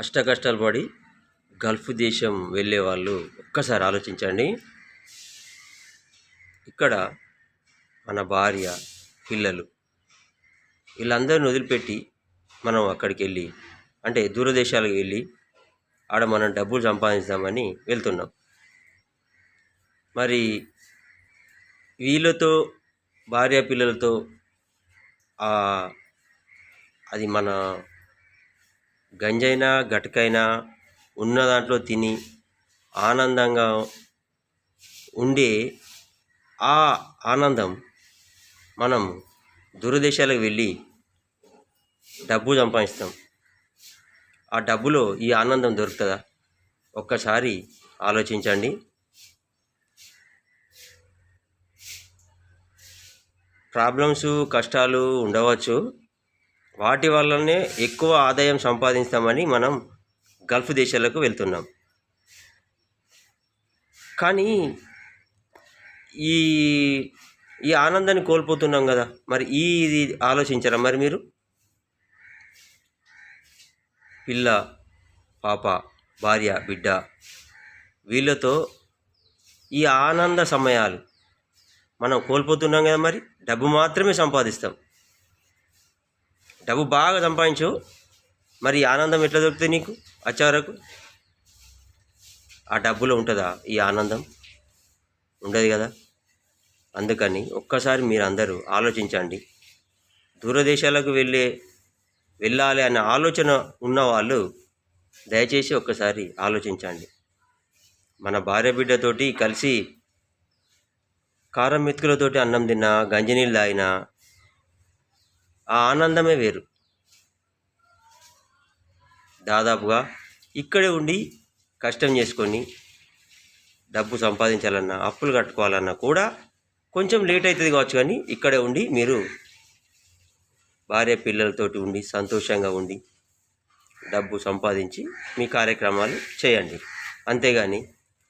అష్ట కష్టాలు పడి గల్ఫ్ దేశం వెళ్ళే వాళ్ళు ఒక్కసారి ఆలోచించండి. ఇక్కడ మన భార్య పిల్లలు వీళ్ళందరిని వదిలిపెట్టి మనం అక్కడికి వెళ్ళి అంటే దూరదేశాలకు వెళ్ళి ఆడ మనం డబ్బులు సంపాదించామని వెళ్తున్నాం. మరి వీళ్ళతో భార్య పిల్లలతో అది మన గంజైనా గటకైనా ఉన్న దాంట్లో తిని ఆనందంగా ఉండే ఆ ఆనందం మనం దూరదేశాలకు వెళ్ళి డబ్బు సంపాదిస్తాం. ఆ డబ్బులో ఈ ఆనందం దొరుకుతుందా? ఒక్కసారి ఆలోచించండి. ప్రాబ్లమ్స్ కష్టాలు ఉండవచ్చు. వాటి వల్లనే ఎక్కువ ఆదాయం సంపాదిస్తామని మనం గల్ఫ్ దేశాలకు వెళ్తున్నాం. కానీ ఈ ఈ ఆనందాన్ని కోల్పోతున్నాం కదా మరి ఈ ఇది ఆలోచించరా మరి మీరు? పిల్ల పాప భార్య బిడ్డ వీళ్ళతో ఈ ఆనంద సమయాలు మనం కోల్పోతున్నాం కదా మరి డబ్బు మాత్రమే సంపాదిస్తాం. డబ్బు బాగా సంపాదించు. మరి ఆనందం ఎట్లా దొరుకుతుంది నీకు వచ్చే ఆ డబ్బులో ఉంటుందా ఈ ఆనందం? ఉండదు కదా. అందుకని ఒక్కసారి మీరు అందరూ ఆలోచించండి. దూరదేశాలకు వెళ్ళే వెళ్ళాలి అనే ఆలోచన ఉన్నవాళ్ళు దయచేసి ఒక్కసారి ఆలోచించండి. మన భార్య బిడ్డతోటి కలిసి కారం మెతుకులతోటి అన్నం తిన్నా గంజినీళ్ళు తాగినా ఆ ఆనందమే వేరు. దాదాపుగా ఇక్కడే ఉండి కష్టం చేసుకొని డబ్బు సంపాదించాలన్నా అప్పులు కట్టుకోవాలన్నా కూడా కొంచెం లేట్ అవుతుంది కావచ్చు కానీ ఇక్కడే ఉండి మీరు భార్య పిల్లలతోటి ఉండి సంతోషంగా ఉండి డబ్బు సంపాదించి మీ కార్యక్రమాలు చేయండి. అంతేగాని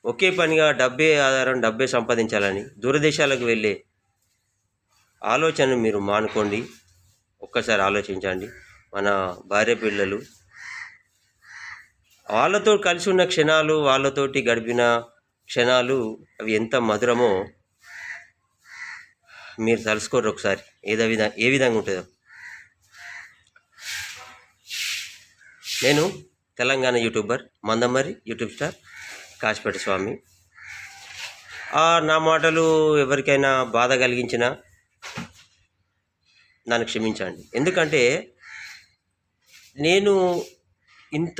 ఒకే పనిగా డబ్బే ఆధారం డబ్బే సంపాదించాలని దూరదేశాలకు వెళ్ళే ఆలోచనను మీరు మానుకోండి. ఒక్కసారి ఆలోచించండి. మన భార్య పిల్లలు వాళ్ళతో కలిసి ఉన్న క్షణాలు వాళ్ళతోటి గడిపిన క్షణాలు అవి ఎంత మధురమో మీరు తలుసుకోరు ఒకసారి. ఏదో విధంగా ఏ విధంగా ఉంటుందో. నేను Telangana YouTuber Mandamarri YouTube star Kasipeta Swami. నా మాటలు ఎవరికైనా బాధ కలిగించినా నన్ను క్షమించండి. ఎందుకంటే నేను ఇంత